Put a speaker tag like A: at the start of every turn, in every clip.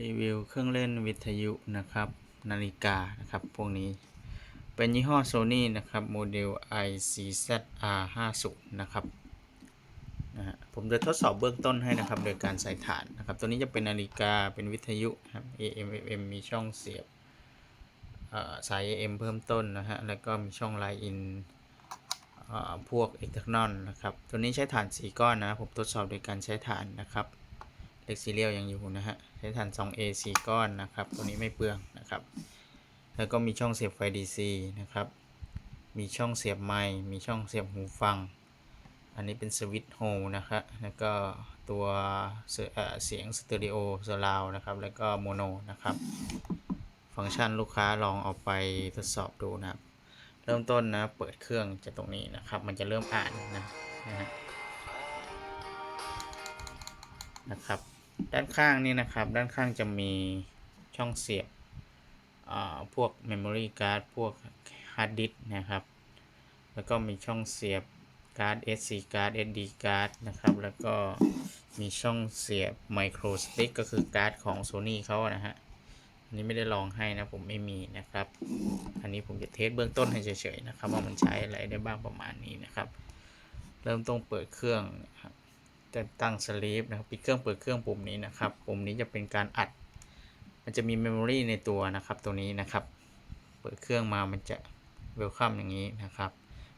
A: รีวิวเครื่องเล่นวิทยุนะครับ นาฬิกานะครับ พวกนี้เป็นยี่ห้อ Sony นะครับ โมเดล ICZR50 นะครับนะฮะผมจะทดสอบเบื้องต้นให้นะครับ โดยการใส่ฐานนะครับ ตัวนี้จะเป็นนาฬิกาเป็นวิทยุครับ AM FM มีช่องเสียบสาย AM เพิ่มต้นนะฮะ แล้วก็มีช่อง Line in เอ่อพวก external นะครับ ตัวนี้ใช้ฐาน 4 ก้อนนะ ผมทดสอบโดยการใช้ฐานนะครับ เลขซีเรียลยังอยู่นะฮะใช้ฐาน 2A 4 ก้อนนะครับ ตัวนี้ไม่เปลืองนะครับ แล้วก็มีช่องเสียบไฟ DC นะครับ มีช่องเสียบไมค์มีช่องเสียบหูฟัง อันนี้เป็นสวิตช์โฮนะครับแล้วก็ตัวเสียเอ่อเสียงสตอริโอเซอร์ราวนะครับ แล้วก็โมโนนะครับ ฟังก์ชันลูกค้าลองเอาไปทดสอบดูนะครับ เริ่มต้นนะ เปิดเครื่องจากตรงนี้นะครับ มันจะเริ่มอ่านนะนะฮะนะครับ ด้านข้างนี่นะครับ ด้านข้างจะมีช่องเสียบพวก Memory Card พวก Hard Disk นะครับ แล้วก็มีช่องเสียบการ์ด SD card SD card นะครับ แล้วก็มีช่องเสียบ Micro Stick ก็คือการ์ดของ Sony เขานะฮะ อันนี้ไม่ได้ลองให้นะ ผมไม่มีนะครับ อันนี้ผมจะเทสเบื้องต้นให้เฉยๆนะครับ ว่ามันใช้อะไรได้บ้างประมาณนี้นะครับ เริ่มต้องเปิดเครื่องนะครับ จะตั้งสลีปนะครับปิดเครื่องเปิดเครื่องปุ่มนี้นะครับ ปุ่มนี้จะเป็นการอัด มันจะมีเมมโมรีในตัวนะครับ ตัวนี้นะครับ เปิดเครื่องมามันจะเวลคัมอย่างนี้นะครับ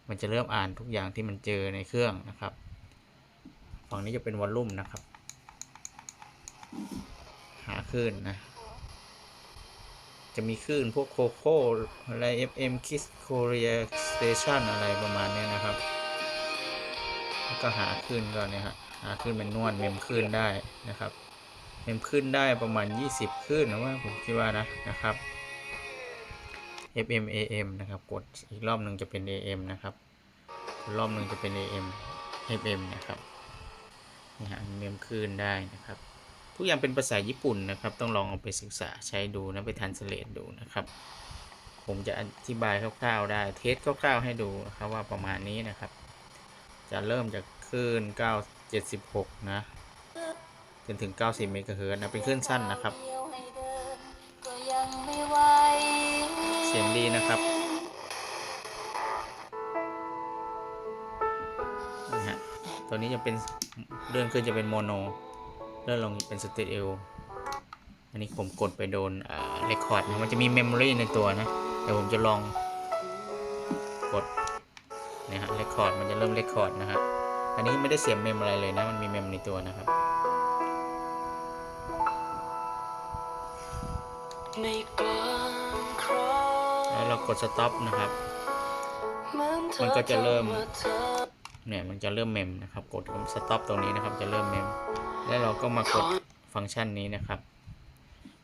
A: มันจะเริ่มอ่านทุกอย่างที่มันเจอในเครื่องนะครับฝั่งนี้จะเป็นวอลลุ่มนะครับ หาคลื่นนะ จะมีคลื่นพวกโคโค่อะไร FM Kiss Korea Station อะไรประมาณนี้นะครับ แล้วก็หาคลื่นก่อนเนี่ยฮะหาคลื่นเป็นนวดเมมคลื่นได้นะครับเมมคลื่นได้ประมาณ 20คลื่นนะว่าผมคิดว่านะนะครับ FM AM นะครับกดอีกรอบหนึ่งจะเป็น AM นะครับอีกรอบหนึ่งจะเป็น AM FM นะครับนี่ฮะเมมคลื่นได้นะครับ ทุกอย่างเป็นภาษาญี่ปุ่นนะครับ ต้องลองเอาไปศึกษาใช้ดูนะไปทันสเลตดูนะครับ ผมจะอธิบายคร่าวๆได้ เทสคร่าวๆให้ดูนะครับว่าประมาณนี้นะครับ จะเริ่มจากคลื่น976 นะ จนถึง 90 เมกะเฮิรตซ์นะ เป็นคลื่นสั้นนะครับ เสียงดีนะครับนะฮะตัวนี้จะเป็นเลื่อนขึ้นจะเป็นโมโน เลื่อนลงเป็นสเตอริโออันนี้ผมกดไปโดนเอ่อเรคคอร์ดนะ มันจะมีเมมโมรีในตัวนะ เดี๋ยวผมจะลองกด นะฮะเรคคอร์ดมันจะเริ่มเรคคอร์ดนะฮะอันนี้ไม่ได้เสียบเมมอะไรเลยนะ มันมีเมมในตัวนะครับ
B: ในบางครั้ง
A: แล้วเรากดสต็อปนะครับ
B: เห
A: มันก็จะเริ่ม
B: ธอทำว่าเธอ
A: เนี่ยมันจะเริ่มเมมนะครับ กดสต็อปตรงนี้นะครับ จะเริ่มเมม แล้วเราก็มากดฟังก์ชันนี้นะครับ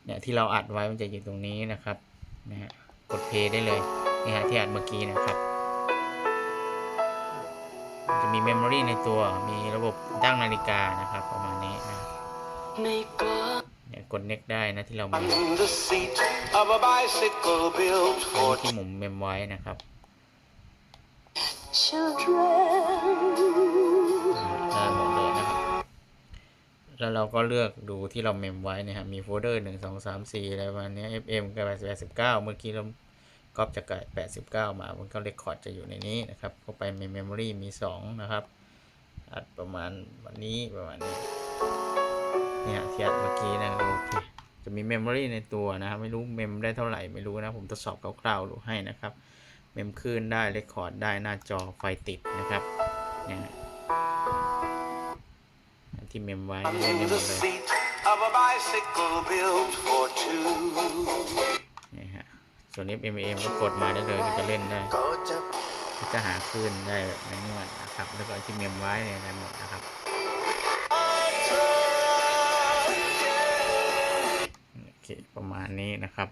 A: เนี่ยที่เราอัดไว้มันจะอยู่ตรงนี้นะครับ นะฮะ กดเพย์ได้เลย นี่ฮะที่อัดเมื่อกี้นะครับมัน จะมีเมมโมรีในตัวมีระบบตั้งนาฬิกานะครับ ประมาณนี้นะเนี่ยกดเน็กได้นะที่เรามีที่หมุนเมมไว้นะครับได้หมดเลยนะครับ แล้วเราก็เลือกดูที่เราเมมไว้เนะฮะมีโฟลเดอร์หนึ่งสองสามสี่อะไรประมาณนี้ FM กับแปดสิบเก้าเมื่อกี้เรา ก๊อปจากแปดสิบเก้ามามันก็เรคคอร์ดจะอยู่ในนี้นะครับเข้าไปในเมมโมรีมีสองนะครับ อัดประมาณวันนี้ประมาณนี้เนี่ยที่อัดเมื่อกี้นะโอเคจะมีเมมโมรีในตัวนะครับไม่รู้เมมได้เท่าไหร่ไม่รู้นะผมทดสอบคร่าวๆดูให้นะครับ เมมคลื่นได้เรคคอร์ดได้หน้าจอไฟติดนะครับเนี่ยที่เมมไว้ได้
C: in
A: หมดเลย ส่วน FMM ก็กดมาได้เลยก็จะเล่นได้ก็จะหาคลื่นได้แบบในนวดนะครับ แล้วก็ที่เมมไว้เนี่ยได้หมดนะครับโอเคประมาณนี้นะครับ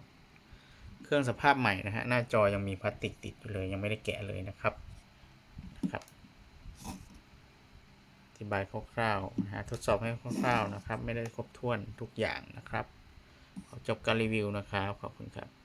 A: เครื่องสภาพใหม่นะฮะหน้าจอยังมีพลาสติกติดอยู่เลยยังไม่ได้แกะเลยนะครับนะครับอธิบายคร่าวๆนะฮะทดสอบให้คร่าวๆนะครับ ไม่ได้ครบถ้วนทุกอย่างนะครับขอจบการรีวิวนะครับ ขอบคุณครับ